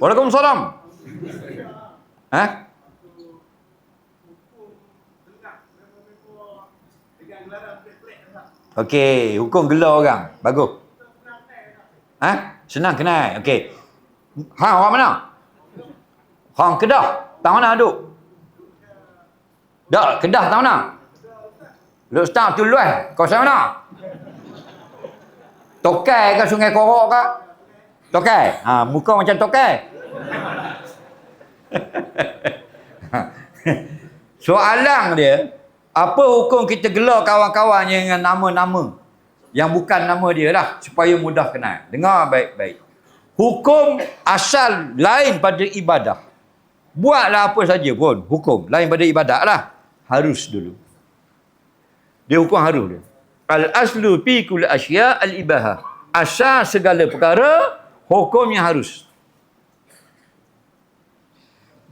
Waalaikumsalam. Ha? Okey, hukum gelar orang. Bagus. Ha? Senang kenal. Okey. Hang orang mana? Hang Kedah. Tang mana duduk? Dak, Kedah tang mana? Lu start tu luas. Kau sana mana? Tokai ke Sungai Korok ke? Tokai. Ha, muka macam tokai. Soalan dia, apa hukum kita gelar kawan-kawannya dengan nama-nama yang bukan nama dia lah supaya mudah kenal. Dengar baik-baik. Hukum asal lain pada ibadah. Buatlah apa saja pun hukum lain pada ibadah lah. Harus dulu. Dia hukum harus dia. Al-aslu fi kulli asya al-ibaha. Asal segala perkara hukumnya harus.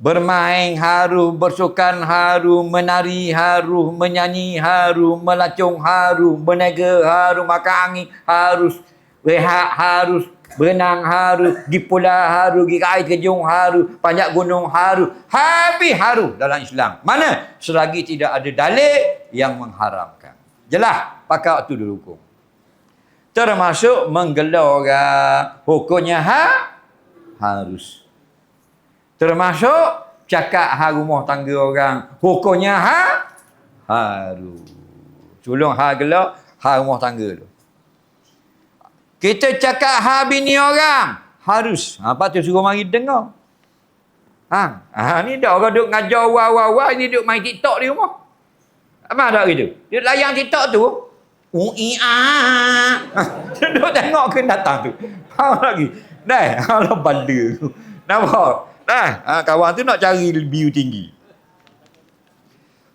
Bermain haru, bersukan haru, menari haru, menyanyi haru, melacung haru, berniaga haru, makan angin harus, rehat harus, berenang haru, pergi pula haru, pergi air terjun haru, panjat gunung haru, habis haru dalam Islam. Mana? Selagi tidak ada dalil yang mengharamkan. Jelas? Pakai waktu dulu hukum. Termasuk menggelar orang. Hukumnya ha? Harus. Termasuk cakap ha rumah tangga orang. Hukumnya ha? Harus. Sulung ha gelar, ha rumah tangga tu. Kita cakap ha bini orang. Harus. Ha, lepas tu suruh mari dengar. Ha, ha ni dah orang duk ngajar wah-wah-wah, ni duk main TikTok di rumah. Apa ada gitu? Dia layan TikTok tu. Ui a. Duk tengok ke datang tu. Faham lagi? Dah, Allah banda. Nampak? Dah, ha, kawan tu nak cari view tinggi.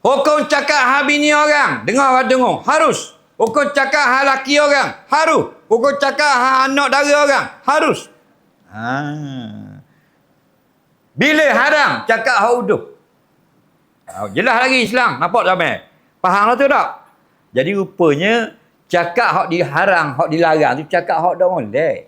Hukum cakap ha bini orang. Dengar dengar. Harus. Hukum cakap ha laki orang. Harus. Hukum cakap ha anak dara orang. Harus. Ha. Bila haram cakap ha uduh. Ha, jelas lagi Islam. Nampak tak? Faham lah tu tak? Jadi rupanya cakap hak diharang, hak dilarang tu cakap hak dah boleh.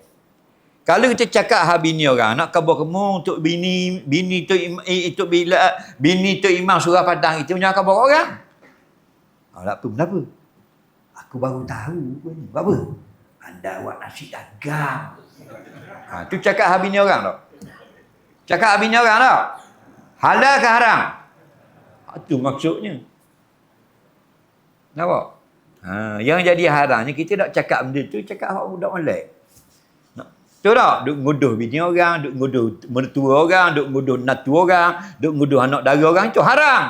Kalau kita cakap ha bini orang, nak khabar kamu untuk bini bini tu itu bila bini tu imam surah padang itu punya khabar orang. Ah, tak apa, kenapa? Aku baru tahu pun. Apa? Anda buat nasi dagang. Ha, tu cakap ha bini orang tak? Cakap ha bini orang tak? Halal ke haram? Itu maksudnya. Nampak? Ha, yang jadi haramnya kita nak cakap benda tu cakap hak budak molek. Betul tak? Duk nguduh bini orang, duk nguduh mertua orang, duk nguduh natu orang, duk nguduh anak dara orang itu haram.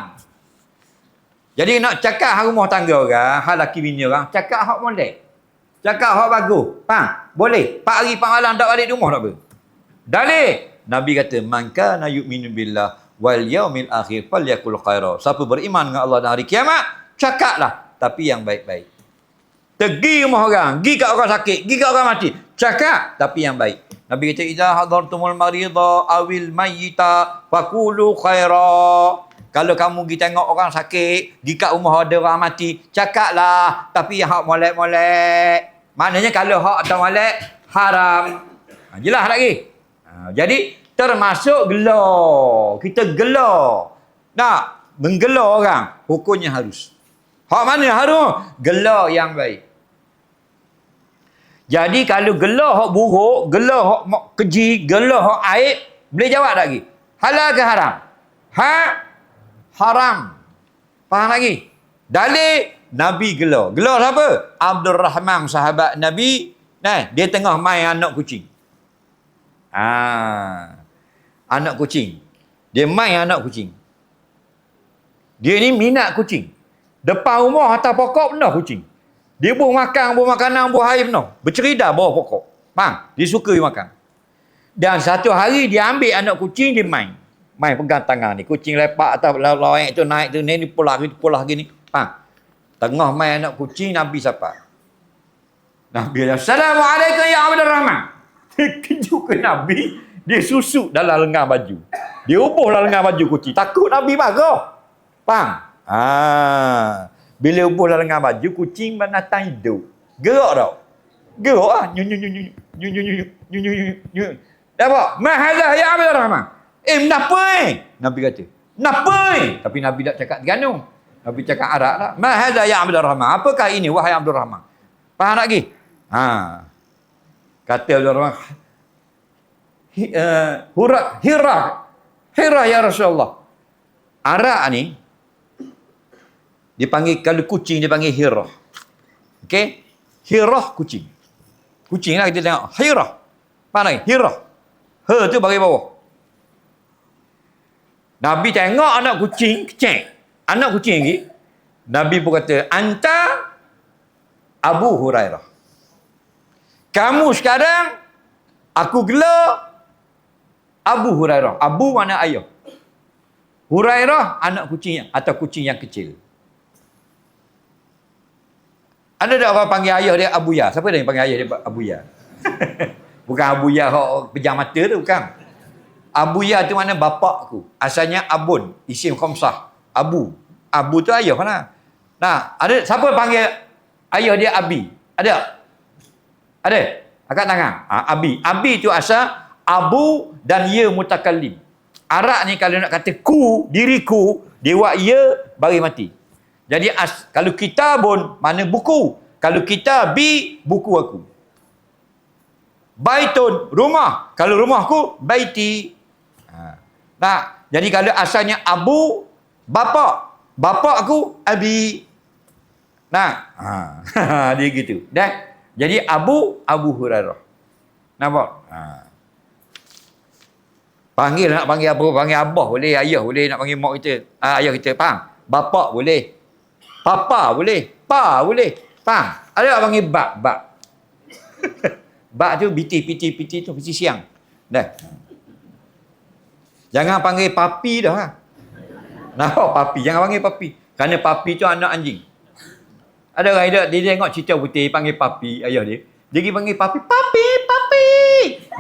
Jadi nak cakap hak rumah tangga orang, hak laki bini orang, cakap hak molek. Cakap hak bagus. Faham? Boleh. Pak hari pak malam tak balik rumah tak apa. Dalil. Nabi kata, "Man kana yu'minu billah wal yaumil akhir falyakul khaira." Siapa beriman dengan Allah dan hari kiamat, cakaplah tapi yang baik-baik. Pergi rumah orang, pergi kat orang sakit, pergi kat orang mati. Cakap tapi yang baik. Nabi kata, "Idza hadartumul marida awil mayyita faqulu khaira." Kalau kamu pergi tengok orang sakit, pergi kat rumah ada orang mati, cakaplah tapi yang hak molek-molek. Maknanya kalau hak tak molek, haram. Ha, jelas lagi? Ha, jadi, termasuk gelar. Kita gelar. Nak menggelar orang, hukumnya harus. Hak mana harus? Gelar yang baik. Jadi kalau gelar hak buruk, gelar hak keji, gelar hak aib, boleh jawab lagi? Halal ke haram? Ha? Haram. Faham lagi? Dalil Nabi gelar. Gelar siapa? Abdul Rahman sahabat Nabi. Nah, dia tengah main anak kucing. Ah. Anak kucing. Dia main anak kucing. Dia ni minat kucing. Depan rumah atas pokok penuh kucing. Dia buah makan, buah makanan, buah air penuh. Bercerita bawah pokok. Faham? Dia suka dia makan. Dan satu hari dia ambil anak kucing, dia main. Main pegang tangan ni. Kucing lepak atas lawak tu naik tu. Ni, pulah gini, pulah gini. Faham? Tengah main anak kucing, Nabi siapa? Nabi kata, Assalamualaikum ya Abdul Rahman. Dia ke Nabi. Dia susuk dalam lengan baju. Dia ubuh dalam lengan baju kucing. Takut Nabi marah. Faham? Ah. Bila ubuh dalam lengan baju, kucing binatang hidup. Gerak tak? Gerak lah. Nyu nyu nyu nyu nyu nyu nyu nyu nyu nyu nyu. Dah apa? Ma hadha ya Abdul Rahman. Eh, kenapa eh? Nabi kata. Kenapa eh? Tapi Nabi tak cakap Terengganu. Nabi cakap Arab lah. Ma hadha ya Abdul Rahman. Apakah ini wahai Abdul Rahman? Faham lagi? Ha. Kata Abdul Rahman. Hi, uh, hura, hira. Hira ya Rasulullah. Arak ni dipanggil kalau kucing dia panggil hirah. Okey? Hirah kucing. Kucing lah kita tengok. Hirah. Lagi? Hirah. He tu bagi bawah. Nabi tengok anak kucing kecil. Anak kucing lagi. Nabi pun kata, Anta Abu Hurairah. Kamu sekarang, aku gelar Abu Hurairah. Abu mana ayah. Hurairah anak kucing atau kucing yang kecil. Ada tak orang panggil ayah dia Abu Ya? Siapa yang panggil ayah dia Abu Ya? bukan Abu Ya hok pejam mata tu bukan. Abu Ya tu mana bapak aku. Asalnya Abun, isim khamsah. Abu. Abu tu ayah mana? Nah, ada siapa panggil ayah dia Abi? Ada? Ada? Angkat tangan. Ha, Abi. Abi tu asal Abu dan ya mutakallim. Arak ni kalau nak kata ku, diriku, dia buat ya, bagi mati. Jadi as, kalau kita pun mana buku. Kalau kita bi buku aku. Baitun rumah. Kalau rumahku baiti. Ha. Nah, jadi kalau asalnya abu bapa. Bapa aku abi. Nah, ha. dia gitu. Dah. Jadi abu Abu Hurairah. Nampak? Ha. Panggil nak panggil apa? Panggil abah boleh, ayah boleh nak panggil mak kita. Ha, ayah kita, faham? Bapa boleh. Papa boleh. Pa boleh. Faham? Ada tak panggil bak? Bak. bak tu biti, piti, piti tu piti siang. Dah. Jangan panggil papi dah. Ha? Nampak papi? Jangan panggil papi. Kerana papi tu anak anjing. Ada orang dia, dia tengok cerita putih panggil papi ayah dia. Dia pergi panggil papi. Papi, papi.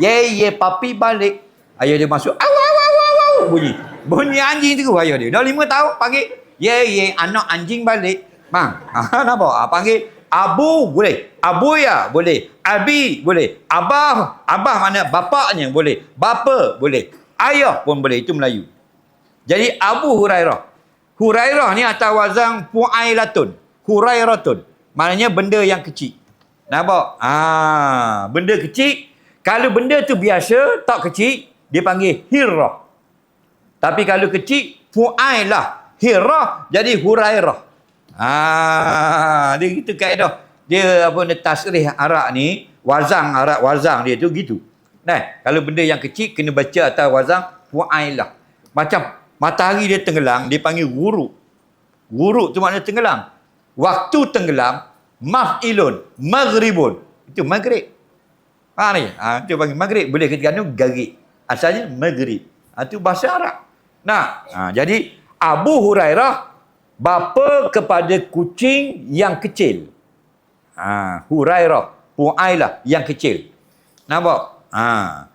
Ye, ye, papi balik. Ayah dia masuk. Aw, aw, aw, aw, aw. Bunyi. Bunyi anjing tu ayah dia. Dah lima tahun panggil. Ye, ye, anak anjing balik. Bang, ha, nampak? Ha, panggil Abu boleh. Abu ya boleh. Abi boleh. Abah, abah mana bapaknya boleh. Bapa boleh. Ayah pun boleh. Itu Melayu. Jadi Abu Hurairah. Hurairah ni atas wazang Pu'ailatun. Hurairatun. Maknanya benda yang kecil. Nampak? Ah, benda kecil. Kalau benda tu biasa, tak kecil, dia panggil hirrah. Tapi kalau kecil, Pu'ailah. Hirrah jadi Hurairah. Ah, dia gitu kaedah. Dia apa ni tasrih Arab ni, wazang Arab wazang dia tu gitu. Nah, kalau benda yang kecil kena baca atas wazang fuailah. Macam matahari dia tenggelam, dia panggil guruk. Guruk tu makna tenggelam. Waktu tenggelam, maf'ilun, maghribun. Itu maghrib. Ha ni, ha, itu panggil maghrib. Boleh ketika tu garib. Asalnya maghrib. Ha, itu bahasa Arab. Nah, ha, jadi Abu Hurairah bapa kepada kucing yang kecil. Ha, Hurairah, Puailah yang kecil. Nampak? Ha.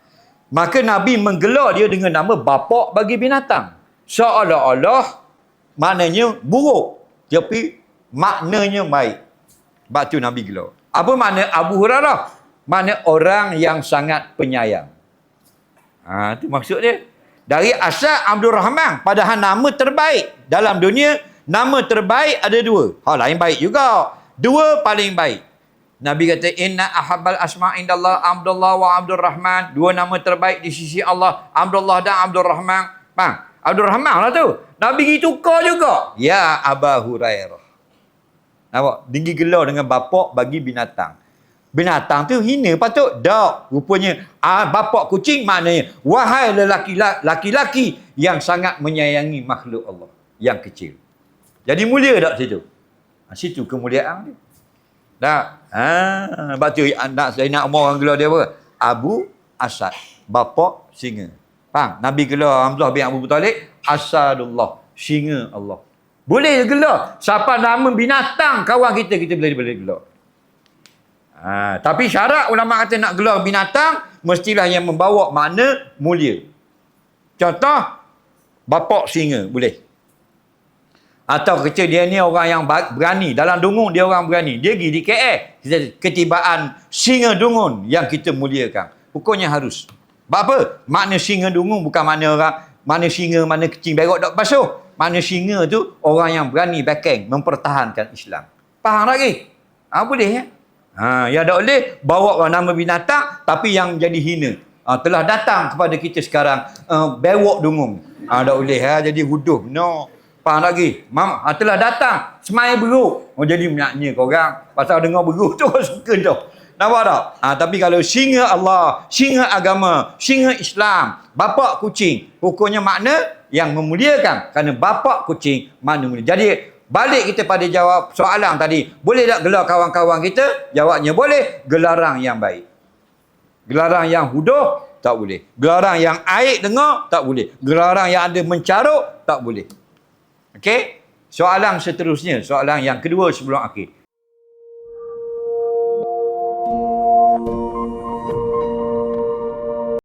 Maka Nabi menggelar dia dengan nama bapa bagi binatang. Seolah-olah maknanya buruk. Tapi maknanya baik. Sebab tu Nabi gelar. Apa makna Abu Hurairah? Makna orang yang sangat penyayang. Ha, itu maksud dia. Dari asal Abdul Rahman. Padahal nama terbaik dalam dunia. Nama terbaik ada dua. Hal lain baik juga. Dua paling baik. Nabi kata inna ahabbal asma indallah Abdullah wa Abdul Rahman. Dua nama terbaik di sisi Allah, Abdullah dan Abdul Rahman. Bang, Abdul Rahman lah tu. Nabi gitu kau juga. Ya Aba Hurairah. Nampak? Tinggi gelar dengan bapak bagi binatang. Binatang tu hina patut. Tak. Rupanya ah, bapak kucing maknanya wahai lelaki laki-laki yang sangat menyayangi makhluk Allah yang kecil. Jadi mulia tak situ? Ha, situ kemuliaan dia. Tak? Ha, tu anak saya nak umur orang gelar dia apa? Abu Asad. Bapak singa. Faham? Nabi gelar Hamzah bin Abu Talib. Asadullah. Singa Allah. Boleh gelar. Siapa nama binatang kawan kita, kita boleh boleh gelar. Ha, tapi syarat ulama kata nak gelar binatang, mestilah yang membawa makna mulia. Contoh, bapak singa. Boleh. Atau kecil dia ni orang yang berani. Dalam dungun dia orang berani. Dia pergi di KL. Ketibaan singa dungun yang kita muliakan. Hukumnya harus. Sebab apa? Makna singa dungung bukan makna orang mana singa, mana kecing berok tak basuh. Makna singa tu orang yang berani backing, mempertahankan Islam. Faham lagi? Ha, boleh ya? Ha, ya tak boleh bawa nama binatang tapi yang jadi hina. Ha, telah datang kepada kita sekarang uh, bewok dungung. Ha, tak boleh ya? jadi huduh. No. Faham lagi? Mam, ha, telah datang semai beruk. Oh jadi menyanyi kau orang. Pasal dengar beruk tu suka tu. Nampak tak? Ha, tapi kalau singa Allah, singa agama, singa Islam, bapak kucing, hukumnya makna yang memuliakan. Kerana bapak kucing, mana mulia. Jadi, balik kita pada jawab soalan tadi. Boleh tak gelar kawan-kawan kita? Jawabnya boleh. Gelarang yang baik. Gelarang yang huduh, tak boleh. Gelarang yang aik dengar, tak boleh. Gelarang yang ada mencaruk, tak boleh. Okey? Soalan seterusnya, soalan yang kedua sebelum akhir.